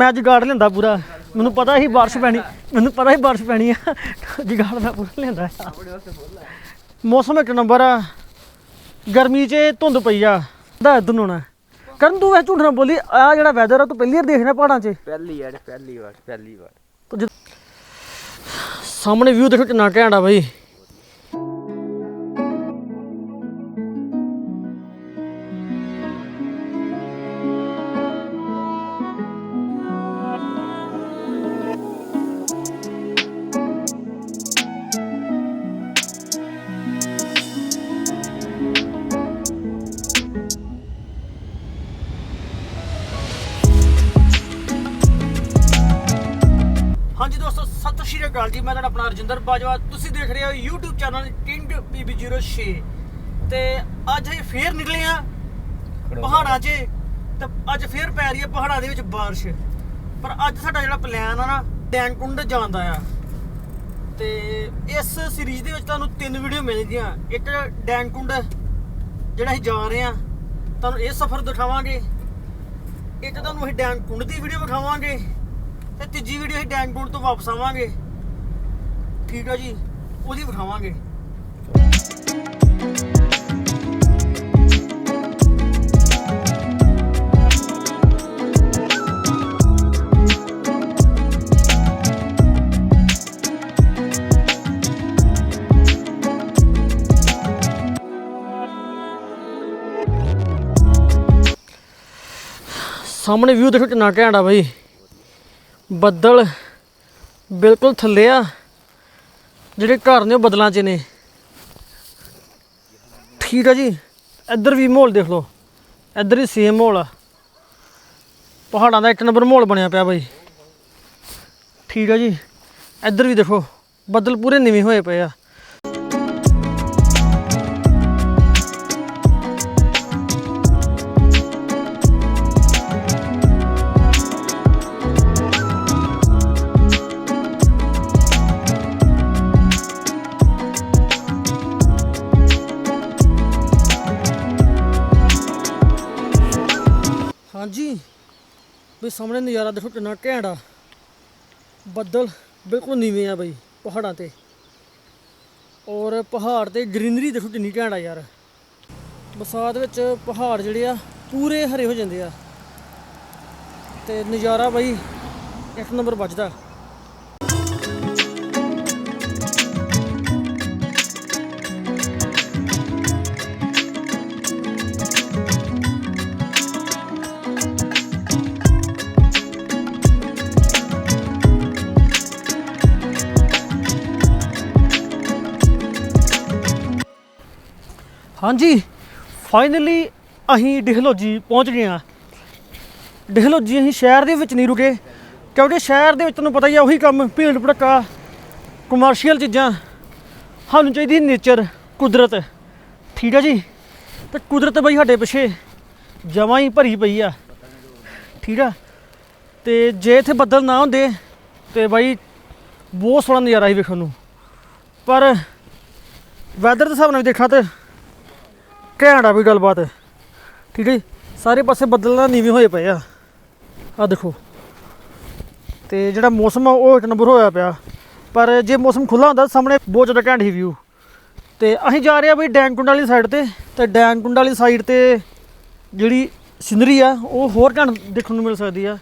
ਮੈਂ ਜੁਗਾੜ ਲੈਂਦਾ ਪੂਰਾ। ਮੈਨੂੰ ਪਤਾ ਸੀ ਬਾਰਿਸ਼ ਪੈਣੀ ਮੈਨੂੰ ਪਤਾ ਸੀ ਬਾਰਿਸ਼ ਪੈਣੀ ਆ। ਜੁਗਾੜ ਮੈਂ ਪੂਰਾ ਲੈਂਦਾ ਮੌਸਮ ਇੱਕ ਨੰਬਰ ਆ। ਗਰਮੀ 'ਚ ਧੁੰਦ ਪਈ ਆ। ਦਾ ਇਧਰ ਨੂੰ ਨਾ ਕਰਨ ਤੂੰ ਵੈਸੇ ਝੂਠ ਨਾ ਬੋਲੀ ਆ ਜਿਹੜਾ ਵੈਦਰ ਆ ਤੂੰ ਪਹਿਲੀ ਵਾਰ ਦੇਖਣਾ ਪਹਾੜਾਂ 'ਚ? ਪਹਿਲੀ ਵਾਰ ਪਹਿਲੀ ਵਾਰ ਪਹਿਲੀ ਵਾਰ। ਸਾਹਮਣੇ ਵਿਊ ਦੇਖੋ ਕਿੰਨਾ ਘੈਂਟ ਆ ਬਾਈ। ਮੈਂ ਤੁਹਾਡਾ ਆਪਣਾ ਰਜਿੰਦਰ ਬਾਜਵਾ। ਤੁਸੀਂ ਦੇਖ ਰਹੇ ਹੋ YouTube ਚੈਨਲ ਕਿੰਗ PB06 ਤੇ ਅੱਜ ਅਸੀਂ ਫੇਰ ਨਿਕਲੇ ਆ ਪਹਾੜਾਂ 'ਚ। ਤੇ ਅੱਜ ਫੇਰ ਪੈ ਰਹੀ ਹੈ ਪਹਾੜਾਂ ਦੇ ਵਿੱਚ ਬਾਰਿਸ਼। ਪਰ ਅੱਜ ਸਾਡਾ ਜਿਹੜਾ ਪਲਾਨ ਆ ਨਾ ਡੈਂਕੁੰਡ ਜਾਣ ਦਾ ਆ। ਤੇ ਇਸ ਸੀਰੀਜ਼ ਦੇ ਵਿੱਚ ਤੁਹਾਨੂੰ ਤਿੰਨ ਵੀਡੀਓ ਮਿਲਣਗੀਆਂ। ਇੱਕ ਡੈਂਕੁੰਡ ਜਿਹੜਾ ਅਸੀਂ ਜਾ ਰਹੇ ਆ ਤੁਹਾਨੂੰ ਇਹ ਸਫ਼ਰ ਦਿਖਾਵਾਂਗੇ। ਇੱਕ ਤੁਹਾਨੂੰ ਅਸੀਂ ਡੈਂਕੁੰਡ ਦੀ ਵੀਡੀਓ ਵਿਖਾਵਾਂਗੇ। ਤੇ ਤੀਜੀ ਵੀਡੀਓ ਅਸੀਂ ਡੈਂਗੂਨ ਤੋਂ ਵਾਪਸ ਆਵਾਂਗੇ। ਠੀਕ ਆ ਜੀ, ਉਹਦੀ ਵਿਖਾਵਾਂਗੇ। ਸਾਹਮਣੇ ਵਿਊ ਦੇਖੋ ਕਿੰਨਾ ਘੈਂਟ ਆ ਬਾਈ। ਬੱਦਲ ਬਿਲਕੁਲ ਥੱਲੇ ਆ। ਜਿਹੜੇ ਘਰ ਨੇ ਉਹ ਬੱਦਲਾਂ 'ਚ ਨੇ। ਠੀਕ ਆ ਜੀ। ਇੱਧਰ ਵੀ ਮਾਹੌਲ ਦੇਖ ਲਓ। ਇੱਧਰ ਵੀ ਸੇਮ ਮਾਹੌਲ ਆ। ਪਹਾੜਾਂ ਦਾ ਇੱਕ ਨੰਬਰ ਮਾਹੌਲ ਬਣਿਆ ਪਿਆ ਬਾਈ। ਠੀਕ ਆ ਜੀ। ਇੱਧਰ ਵੀ ਦੇਖੋ, ਬੱਦਲ ਪੂਰੇ ਨਿਵੇਂ ਹੋਏ ਪਏ ਆ। ਵੀ ਸਾਹਮਣੇ ਨਜ਼ਾਰਾ ਦੇਖੋ ਕਿੰਨਾ ਘੈਂਟ ਆ। ਬੱਦਲ ਬਿਲਕੁਲ ਨੀਵੇਂ ਆ ਬਈ, ਪਹਾੜਾਂ ਤੇ। ਔਰ ਪਹਾੜ ਤੇ ਗ੍ਰੀਨਰੀ ਦੇਖੋ ਕਿੰਨੀ ਘੈਂਟ ਆ ਯਾਰ। ਬਰਸਾਤ ਵਿੱਚ ਪਹਾੜ ਜਿਹੜੇ ਆ, ਪੂਰੇ ਹਰੇ ਹੋ ਜਾਂਦੇ ਆ। ਤੇ ਨਜ਼ਾਰਾ ਬਈ ਇੱਕ ਨੰਬਰ ਵੱਜਦਾ। ਹਾਂਜੀ ਫਾਈਨਲੀ ਅਸੀਂ ਡਿਹਲੋਜੀ ਪਹੁੰਚ ਗਏ ਹਾਂ। ਡਿਹਲੋਜੀ ਅਸੀਂ ਸ਼ਹਿਰ ਦੇ ਵਿੱਚ ਨਹੀਂ ਰੁਕੇ, ਕਿਉਂਕਿ ਸ਼ਹਿਰ ਦੇ ਵਿੱਚ ਤੁਹਾਨੂੰ ਪਤਾ ਹੀ ਆ, ਉਹੀ ਕੰਮ ਭੀੜ ਭੜੱਕਾ ਕਮਰਸ਼ੀਅਲ ਚੀਜ਼ਾਂ, ਸਾਨੂੰ ਚਾਹੀਦੀ ਨੇਚਰ ਕੁਦਰਤ। ਠੀਕ ਆ ਜੀ? ਤੇ ਕੁਦਰਤ ਬਈ ਸਾਡੇ ਪਿੱਛੇ ਜਮਾਂ ਹੀ ਭਰੀ ਪਈ ਆ। ਠੀਕ ਆ? ਤੇ ਜੇ ਇੱਥੇ ਬੱਦਲ ਨਾ ਹੁੰਦੇ, ਤੇ ਬਾਈ ਬਹੁਤ ਸੋਹਣਾ ਨਜ਼ਾਰਾ ਹੀ ਵੇਖਣ ਨੂੰ। ਪਰ ਵੈਦਰ ਦੇ ਹਿਸਾਬ ਨਾਲ ਵੀ ਦੇਖਾਂ ਤੇ ਘੈਂਟ ਆ ਵੀ ਗੱਲਬਾਤ। ਠੀਕ ਹੈ ਸਾਰੇ ਪਾਸੇ ਬੱਦਲ ਨਾਲ ਨੀਵੇਂ ਹੋਏ ਪਏ ਆ। ਆ ਦੇਖੋ। ਤੇ ਜਿਹੜਾ ਮੌਸਮ ਆ ਉਹ ਇੱਕ ਨੰਬਰ ਹੋਇਆ ਪਿਆ। ਪਰ ਜੇ ਮੌਸਮ ਖੁੱਲਾ ਹੁੰਦਾ ਸਾਹਮਣੇ ਬਹੁਤ ਜ਼ਿਆਦਾ ਘੈਂਟ ਹੀ ਵਿਊ ਤੇ ਅਸੀਂ ਜਾ ਰਹੇ ਆ ਬਈ ਡੈਂਗਕੁੰਡ ਵਾਲੀ ਸਾਈਡ ਤੇ। ਤੇ ਡੈਂਗਕੁੰਡ ਵਾਲੀ ਸਾਈਡ ਤੇ ਜਿਹੜੀ ਸਿਨਰੀ ਆ ਉਹ ਹੋਰ ਘੈਂਟ ਦੇਖਣ ਨੂੰ ਮਿਲ ਸਕਦੀ ਆ।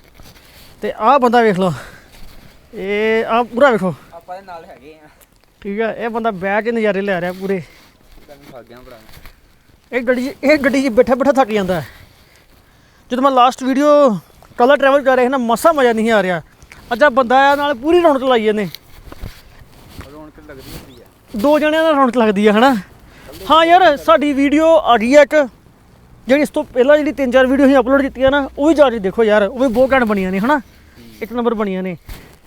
ਤੇ ਆਹ ਬੰਦਾ ਵੇਖ ਲਓ। ਇਹ ਆ ਪੂਰਾ ਵੇਖੋ। ਆਪਾਂ ਦੇ ਨਾਲ ਹੈਗੇ ਆ। ਠੀਕ ਆ ਇਹ ਬੰਦਾ ਬਹਿ ਕੇ ਨਜ਼ਾਰੇ ਲੈ ਰਿਹਾ ਪੂਰੇ। ਤੈਨੂੰ ਗਿਆ ਭਰਾ। ਇਹ ਗੱਡੀ ਇਹ ਗੱਡੀ 'ਚ ਬੈਠਾ ਬੈਠਾ ਥੱਕ ਜਾਂਦਾ ਹੈ। ਜਦੋਂ ਮੈਂ ਲਾਸਟ ਵੀਡੀਓ ਕਲਰ ਟਰੈਵਲ ਕਰ ਰਿਹਾ ਨਾ ਮਸਾ ਮਜ਼ਾ ਨਹੀਂ ਆ ਰਿਹਾ। ਅੱਜਾ ਬੰਦਾ ਆ ਨਾਲ ਪੂਰੀ ਰੌਣਕ ਲਾਈ ਜਾਂਦੇ ਰੌਣਕ ਲੱਗਦੀ ਹੁੰਦੀ ਆ। ਦੋ ਜਣਿਆਂ ਨਾਲ ਰੌਣਕ ਲੱਗਦੀ ਆ ਹਨਾ? ਹਾਂ ਯਾਰ ਸਾਡੀ ਵੀਡੀਓ ਆ ਗਈ ਆ ਇੱਕ। ਜਿਹੜੀ ਇਸ ਤੋਂ ਪਹਿਲਾਂ ਜਿਹੜੀ ਤਿੰਨ ਚਾਰ ਵੀਡੀਓ ਅਸੀਂ ਅਪਲੋਡ ਕੀਤੀਆਂ ਨਾ ਉਹ ਵੀ ਜਾ ਕੇ ਦੇਖੋ ਯਾਰ ਉਹ ਵੀ ਬਹੁਤ ਘੈਂਟ ਬਣੀਆਂ ਨੇ ਹਨਾ? ਇੱਕ ਨੰਬਰ ਬਣੀਆਂ ਨੇ।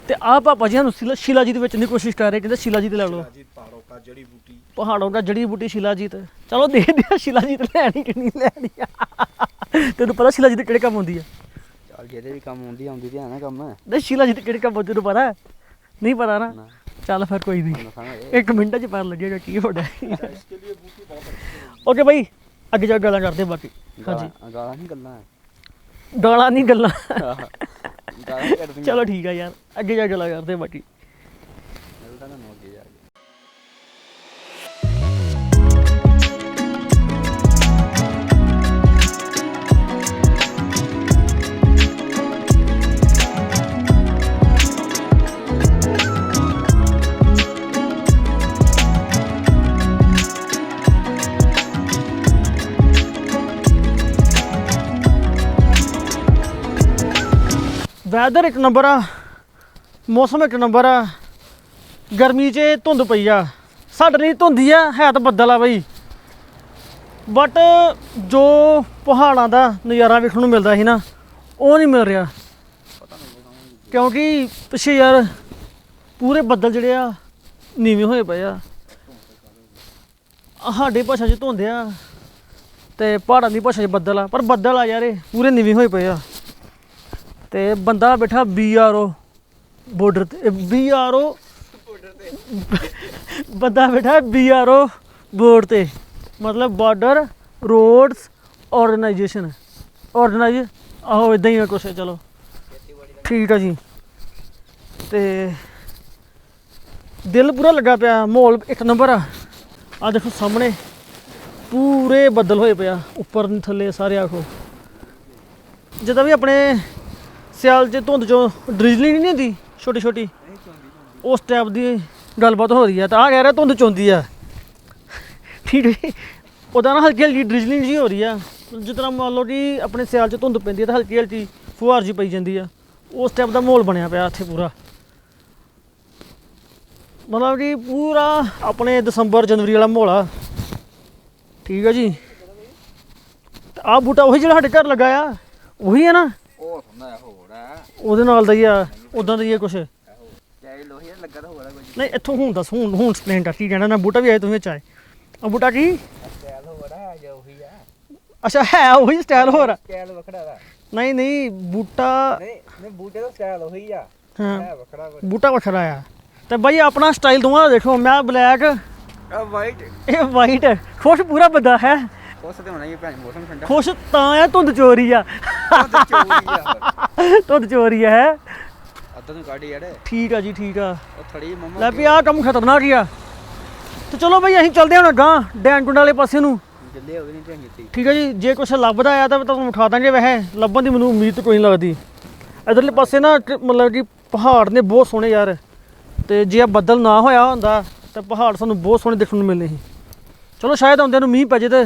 ਤੇ ਆ ਪਾਪਾ ਜੀ ਸਾਨੂੰ ਸ਼ਿਲਾ- ਸ਼ਿਲਾਜੀਤ ਵੇਚਣ ਦੀ ਕੋਸ਼ਿਸ਼ ਕਰ ਰਹੇ ਕਹਿੰਦੇ ਸ਼ਿਲਾਜੀਤ ਲੈ ਲਓ। ਪਹਾੜੋਂ ਕਾ ਜੜੀ ਬੂਟੀ। ਪਹਾੜੋਂ ਦਾ ਜੜੀ ਬੂਟੀ ਸ਼ਿਲਾਜੀਤ। ਚਲੋ ਦੇਖਦੇ ਆ ਸ਼ਿਲਾਜੀਤ ਲੈਣੀ ਕਿ ਨਹੀਂ ਲੈਣੀ। ਤੈਨੂੰ ਪਤਾ ਸ਼ਿਲਾਜੀਤ ਕਿਹੜੇ ਕੰਮ ਹੁੰਦੀ ਆ? ਚੱਲ ਜਿਹਦੇ ਵੀ ਕੰਮ ਆਉਂਦੀ ਆਉਂਦੀ ਤੇ ਹੈ ਨਾ ਕੰਮ। ਨਹੀਂ ਸ਼ਿਲਾਜੀਤ ਕਿਹੜੇ ਕੰਮ ਹੁੰਦੀ ਤੈਨੂੰ ਪਤਾ? ਨਹੀਂ ਪਤਾ ਨਾ। ਨਾ। ਫਿਰ ਕੋਈ ਨਹੀਂ। ਇੱਕ ਮਿੰਟ ਚ ਪਰ ਲੱਗੇਗਾ ਕੀ ਹੋਣਾ ਇਸ ਓਕੇ ਭਾਈ ਅੱਗੇ ਜਾ ਕੇ ਗੱਲਾਂ ਕਰਦੇ ਬਾਕੀ। ਹਾਂਜੀ। ਗਾਲਾਂ ਨਹੀਂ ਗੱਲਾਂ। ਗਾਲਾਂ ਨਹੀਂ ਗੱਲਾਂ। ਗਾਲਾਂ ਚਲੋ ਠੀਕ ਆ ਯਾਰ ਅੱਗੇ ਜਾ ਕੇ ਲਾ ਕਰਦੇ ਬਾਕੀ। ਵੈਦਰ ਇੱਕ ਨੰਬਰ ਆ, ਮੌਸਮ ਇੱਕ ਨੰਬਰ ਆ। ਗਰਮੀ 'ਚ ਧੁੰਦ ਪਈ ਆ। ਸਾਡੇ ਲਈ ਧੁੰਦੀ ਆ, ਹੈ ਤਾਂ ਬੱਦਲ ਆ ਬਈ। ਬਟ ਜੋ ਪਹਾੜਾਂ ਦਾ ਨਜ਼ਾਰਾ ਵੇਖਣ ਨੂੰ ਮਿਲਦਾ ਸੀ ਨਾ, ਉਹ ਨਹੀਂ ਮਿਲ ਰਿਹਾ। ਕਿਉਂਕਿ ਪਿੱਛੇ ਯਾਰ ਪੂਰੇ ਬੱਦਲ ਜਿਹੜੇ ਆ, ਨੀਵੇਂ ਹੋਏ ਪਏ ਆ। ਆਹ ਸਾਡੇ ਭਾਸ਼ਾ 'ਚ ਧੁੰਦ ਆ ਤੇ ਪਹਾੜਾਂ ਦੀ ਭਾਸ਼ਾ 'ਚ ਬੱਦਲ ਆ, ਪਰ ਬੱਦਲ ਆ ਯਾਰ ਇਹ, ਪੂਰੇ ਨੀਵੇਂ ਹੋਏ ਪਏ ਆ। ਤੇ ਬੰਦਾ ਬੈਠਾ ਬੀਆਰਓ ਬਾਰਡਰ ਤੇ ਬੀਆਰਓ ਬੰਦਾ ਬੈਠਾ ਬੀਆਰਓ ਬੋਰਡ ਤੇ, ਮਤਲਬ ਬਾਰਡਰ ਰੋਡਸ ਆਰਗੇਨਾਈਜੇਸ਼ਨ ਆਰਗੇਨਾਈਜ਼ ਆਹੋ ਇਦਾਂ ਹੀ ਆ ਕੁਛ, ਚਲੋ। ਠੀਕ ਆ ਜੀ। ਤੇ ਦਿਲ ਪੂਰਾ ਲੱਗਾ ਪਿਆ, ਮਾਹੌਲ ਇੱਕ ਨੰਬਰ ਆ। ਆ ਦੇਖੋ ਸਾਹਮਣੇ, ਪੂਰੇ ਬੱਦਲ ਹੋਏ ਪਿਆ ਉੱਪਰ ਨੂੰ ਥੱਲੇ ਸਾਰੇ ਆਖੋ। ਜਦੋਂ ਵੀ ਆਪਣੇ ਸਿਆਲ 'ਚ ਧੁੰਦ 'ਚੋਂ ਡਰਿਜ਼ਲਿੰਗ ਨਹੀਂ ਹੁੰਦੀ, ਛੋਟੀ ਛੋਟੀ? ਉਸ ਟਾਈਪ ਦੀ ਗੱਲਬਾਤ ਹੋ ਰਹੀ ਹੈ ਤਾਂ ਆ ਕਹਿ ਰਿਹਾ ਧੁੰਦ ਚੋਂਦੀ ਆ। ਠੀਕ ਹੈ ਉਹਦਾ ਨਾ ਹਲਕੀ ਹਲਕੀ ਡਰਿਜ਼ਲਿੰਗ ਜੀ ਹੋ ਰਹੀ ਆ। ਜਿਸ ਤਰ੍ਹਾਂ ਮੰਨ ਲਓ ਕਿ ਆਪਣੇ ਸਿਆਲ 'ਚ ਧੁੰਦ ਪੈਂਦੀ ਹੈ ਤਾਂ ਹਲਕੀ ਹਲਕੀ ਫੁਹਾਰ ਜੀ ਪਈ ਜਾਂਦੀ ਆ। ਉਸ ਟਾਈਪ ਦਾ ਮਾਹੌਲ ਬਣਿਆ ਪਿਆ ਇੱਥੇ ਪੂਰਾ। ਮਤਲਬ ਕਿ ਪੂਰਾ ਆਪਣੇ ਦਸੰਬਰ ਜਨਵਰੀ ਵਾਲਾ ਮਾਹੌਲ ਆ। ਠੀਕ ਆ ਜੀ। ਆ ਬੂਟਾ ਉਹੀ ਜਿਹੜਾ ਸਾਡੇ ਘਰ ਲੱਗਾ ਆ ਉਹੀ ਹੈ ਨਾ। ਹੋਰ ਆ। ਉਹਦੇ ਨਾਲ ਦਾ ਹੀ ਆ ਉਦਾਂ ਦਾ ਹੀ ਆ ਕੁਛ। ਚਾਹੇ ਲੋਹੇ ਦਾ ਲੱਗਾ ਤਾਂ ਹੋੜਾ ਕੁਝ ਨਹੀਂ ਇੱਥੋਂ ਹੁਣ ਦੱਸ ਹੁਣ ਹੁਣ ਕਰ ਕੀ ਕਹਿਣਾ ਨਾ ਬੂਟਾ ਵੀ ਆਏ ਤੁਸੀਂ ਵਿੱਚ ਆਏ। ਆ ਬੂਟਾ ਕੀ? ਸਟਾਈਲ ਹੋੜਾ ਜਾਂ ਉਹੀ ਆ। ਅੱਛਾ ਹੈ ਉਹੀ ਸਟਾਈਲ ਹੋਰ ਆ। ਸਟਾਈਲ ਵਖੜਾ ਦਾ ਨਹੀਂ ਨਹੀਂ ਬੂਟਾ ਨਹੀਂ ਨਹੀਂ ਬੂਟੇ ਦਾ ਸਟਾਈਲ ਉਹੀ ਆ। ਹਾਂ। ਹੈ ਵਖੜਾ ਕੁਝ ਬੂਟਾ ਵੱਖਰਾ ਆ। ਤੇ ਬਾਈ ਆਪਣਾ ਸਟਾਈਲ ਦੋਵਾਂ ਦੇਖੋ ਮੈਂ ਬਲੈਕ ਆ ਵਾਈਟ ਇਹ ਵਾਈਟ ਖੁਸ਼ ਪੂਰਾ ਬੰਦਾ ਹੈ। ਉਸ ਤੇ ਹੋਣਾ ਹੀ ਭੈਣ ਮੌਸਮ ਠੰਡਾ। ਖੁਸ਼ ਤਾਂ ਆ ਧੁੰਦ ਚੋਰੀ ਆ। ਤੇ ਚੋਰੀ ਆ। ਧੁੰਦ ਚੋਰੀ ਆ ਹੈ। ਅੱਧਾ ਨੂੰ ਕੱਢ ਯਾਰ। ਠੀਕ ਆ ਜੀ ਠੀਕ ਆ। ਉਹ ਥੜੀ ਮੰਮਾ ਲੈ ਵੀ ਆਹ ਕੰਮ ਖਤਰਨਾਕ ਹੀ ਆ। ਤੇ ਚਲੋ ਬਈ ਅਸੀਂ ਚੱਲਦੇ ਹਾਂ ਹੁਣ ਗਾਂ ਡੈਨ ਵਾਲੇ ਪਾਸੇ ਨੂੰ। ਨਹੀਂ ਚੰਗੀ ਠੀਕ ਹੈ ਜੀ ਜੇ ਕੁਛ ਲੱਭਦਾ ਆ ਤਾਂ ਤੁਹਾਨੂੰ ਉਠਾ ਦਾਂਗੇ ਵੈਸੇ। ਲੱਭਣ ਦੀ ਮੈਨੂੰ ਉਮੀਦ ਕੋਈ ਨਹੀਂ ਲੱਗਦੀ। ਇਧਰਲੇ ਪਾਸੇ ਨਾ ਮਤਲਬ ਕਿ ਪਹਾੜ ਨੇ ਬਹੁਤ ਸੋਹਣੇ ਯਾਰ। ਤੇ ਜੇ ਆ ਬੱਦਲ ਨਾ ਹੋਇਆ ਹੁੰਦਾ ਤਾਂ ਪਹਾੜ ਸਾਨੂੰ ਬਹੁਤ ਸੋਹਣੇ ਦੇਖਣ ਨੂੰ ਮਿਲਨੇ ਸੀ। ਚਲੋ ਸ਼ਾਇਦ ਆਉਂਦਿਆਂ ਨੂੰ ਮੀਂਹ ਪੈ ਜੇ ਤੇ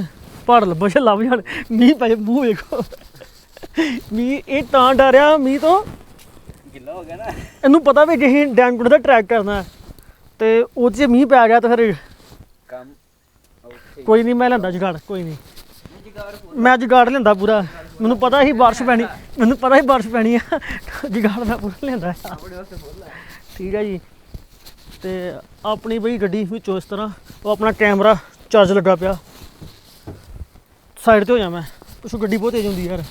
ਪਹਾੜ ਲੱਭੋ ਜੇ ਲੱਭ ਜਾਣ। ਮੀਂਹ ਪੈ ਮੂੰਹ ਵੇਖੋ। ਮੀਂਹ ਇਹ ਤਾਂ ਡਰਿਆ ਮੀਂਹ ਤੋਂ। ਗਿੱਲਾ ਹੋ ਗਿਆ ਨਾ। ਇਹਨੂੰ ਪਤਾ ਵੀ ਜੇ ਅਸੀਂ ਡੈਮਕੁੰਡ ਦਾ ਟਰੈਕ ਕਰਨਾ ਹੈ, ਤੇ ਉਹ 'ਚ ਮੀਂਹ ਪੈ ਗਿਆ ਤਾਂ ਫਿਰ ਕੰਮ ਓਕੇ ਕੋਈ ਨਹੀਂ ਮੈਂ ਲੈਂਦਾ ਜੁਗਾੜ ਕੋਈ ਨਹੀਂ। ਮੈਂ ਜੁਗਾੜ ਲੈਂਦਾ ਪੂਰਾ। ਮੈਨੂੰ ਪਤਾ ਸੀ ਬਾਰਿਸ਼ ਪੈਣੀ ਮੈਨੂੰ ਪਤਾ ਸੀ ਬਾਰਿਸ਼ ਪੈਣੀ ਆ। ਜੁਗਾੜ ਮੈਂ ਪੂਰਾ ਲੈਂਦਾ। ਆਪਣੇ ਵਾਸਤੇ ਠੀਕ ਹੈ ਜੀ। ਤੇ ਆਪਣੀ ਬਈ ਗੱਡੀ ਵਿੱਚੋਂ ਇਸ ਤਰ੍ਹਾਂ ਉਹ ਆਪਣਾ ਕੈਮਰਾ ਚਾਰਜ ਲੱਗਾ ਪਿਆ। ਸਾਈਡ ਤੇ ਹੋ ਜਾ ਮੈਂ। ਪਿੱਛੋਂ ਗੱਡੀ ਬਹੁਤ ਤੇਜ਼ ਹੁੰਦੀ ਯਾਰ।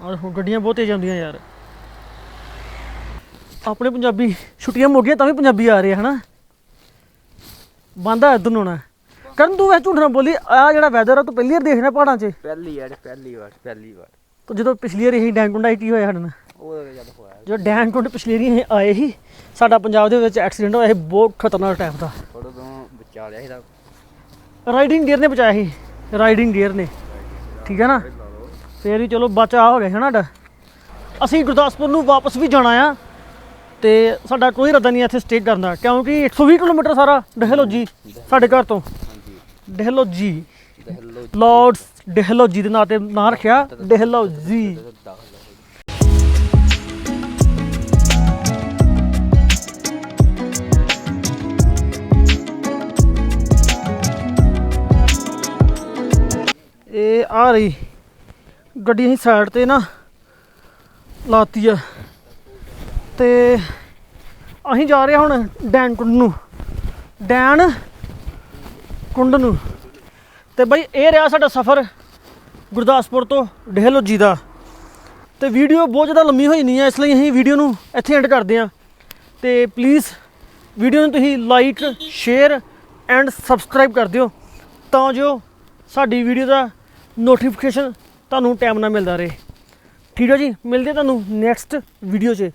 ਆਹ ਦੇਖੋ ਗੱਡੀਆਂ ਬਹੁਤ ਤੇਜ਼ ਆਉਂਦੀਆਂ ਯਾਰ। ਆਪਣੇ ਪੰਜਾਬੀ ਛੁੱਟੀਆਂ ਮੁੱਕ ਗਈਆਂ ਤਾਂ ਵੀ ਪੰਜਾਬੀ ਆ ਰਹੇ ਹਨਾ? ਬੰਦਾ ਨੂੰ ਆਉਣਾ। ਕਰਨ ਤੂੰ ਵੈਸੇ ਝੂਠ ਨਾ ਬੋਲੀ ਆ ਜਿਹੜਾ ਵੈਦਰ ਆ ਤੂੰ ਪਹਿਲੀ ਵਾਰ ਦੇਖ ਰਿਹਾ ਪਹਾੜਾਂ 'ਚ? ਪਹਿਲੀ ਯਾਰ ਪਹਿਲੀ ਵਾਰ ਪਹਿਲੀ ਵਾਰ। ਤੂੰ ਜਦੋਂ ਪਿਛਲੀ ਵਾਰ ਇਹੀ ਡੈਂਗੁੰਡਾ ਕੀ ਹੋਇਆ ਸਾਡੇ ਨਾਲ? ਉਹ ਤਾਂ ਜਦ ਹੋਇਆ। ਜੋ ਡੈਂਗੁੰਡ ਪਿਛਲੀ ਵਾਰੀ ਅਸੀਂ ਆਏ ਸੀ ਸਾਡਾ ਪੰਜਾਬ ਦੇ ਵਿੱਚ ਐਕਸੀਡੈਂਟ ਹੋਇਆ ਸੀ ਬਹੁਤ ਖਤਰਨਾਕ ਟਾਈਪ ਦਾ। ਥੋੜਾ ਤੋਂ ਬਚਾ ਲਿਆ ਇਹਦਾ ਰਾਈਡਿੰਗ ਗੀਅਰ ਨੇ ਬਚਾਇਆ ਸੀ। ਰਾਈਡਿੰਗ ਗੀਅਰ ਨੇ। ਠੀਕ ਹੈ ਨਾ? ਫੇਰ ਵੀ ਚਲੋ ਬਚਾ ਹੋ ਗਿਆ ਹੈ ਨਾ ਅਸੀਂ ਗੁਰਦਾਸਪੁਰ ਨੂੰ ਵਾਪਸ ਵੀ ਜਾਣਾ ਆ। ਤੇ ਸਾਡਾ ਕੋਈ ਇਰਾਦਾ ਨਹੀਂ ਇੱਥੇ ਸਟੇ ਕਰਨ ਦਾ। ਕਿਉਂਕਿ 120 ਕਿਲੋਮੀਟਰ ਸਾਰਾ ਡਹਿਲੋਜੀ ਸਾਡੇ ਘਰ ਤੋਂ। ਹਾਂਜੀ ਡਹਿਲੋਜੀ। ਦਹਲੋ ਲਾਰਡਸ ਡਹਿਲੋਜੀ ਦੇ ਨਾਂ ਤੇ ਨਾਂ ਰੱਖਿਆ। ਡਹਿਲੋਜੀ। ਆ ਰਹੀ ਗੱਡੀ ਅਸੀਂ ਸਾਈਡ ਤੇ ਨਾ ਲਾਤੀ ਆ। ਤੇ ਅਸੀਂ ਜਾ ਰਹੇ ਹਾਂ ਹੁਣ ਡੈਨ ਕੁੰਡ ਨੂੰ। ਡੈਨ ਕੁੰਡ ਨੂੰ। ਤੇ ਬਈ ਇਹ ਰਿਹਾ ਸਾਡਾ ਸਫ਼ਰ ਗੁਰਦਾਸਪੁਰ ਤੋਂ ਡੇਹਲੋਜੀ ਦਾ। ਤੇ ਵੀਡੀਓ ਬਹੁਤ ਜ਼ਿਆਦਾ ਲੰਮੀ ਹੋਈ ਨਹੀਂ ਹੈ, ਇਸ ਲਈ ਅਸੀਂ ਵੀਡੀਓ ਨੂੰ ਇੱਥੇ ਐਂਡ ਕਰਦੇ ਹਾਂ। ਤੇ ਪਲੀਜ਼ ਵੀਡੀਓ ਨੂੰ ਤੁਸੀਂ ਲਾਈਕ ਸ਼ੇਅਰ ਐਂਡ ਸਬਸਕ੍ਰਾਈਬ ਕਰ ਦਿਓ। ਤਾਂ ਜੋ ਸਾਡੀ ਵੀਡੀਓ ਦਾ ਨੋਟੀਫਿਕੇਸ਼ਨ ਤੁਹਾਨੂੰ ਟਾਈਮ ਨਾਲ ਮਿਲਦਾ ਰਹੇ। ਠੀਕ ਹੈ ਜੀ? ਮਿਲਦੇ ਤੁਹਾਨੂੰ ਨੈਕਸਟ ਵੀਡੀਓ 'ਚ।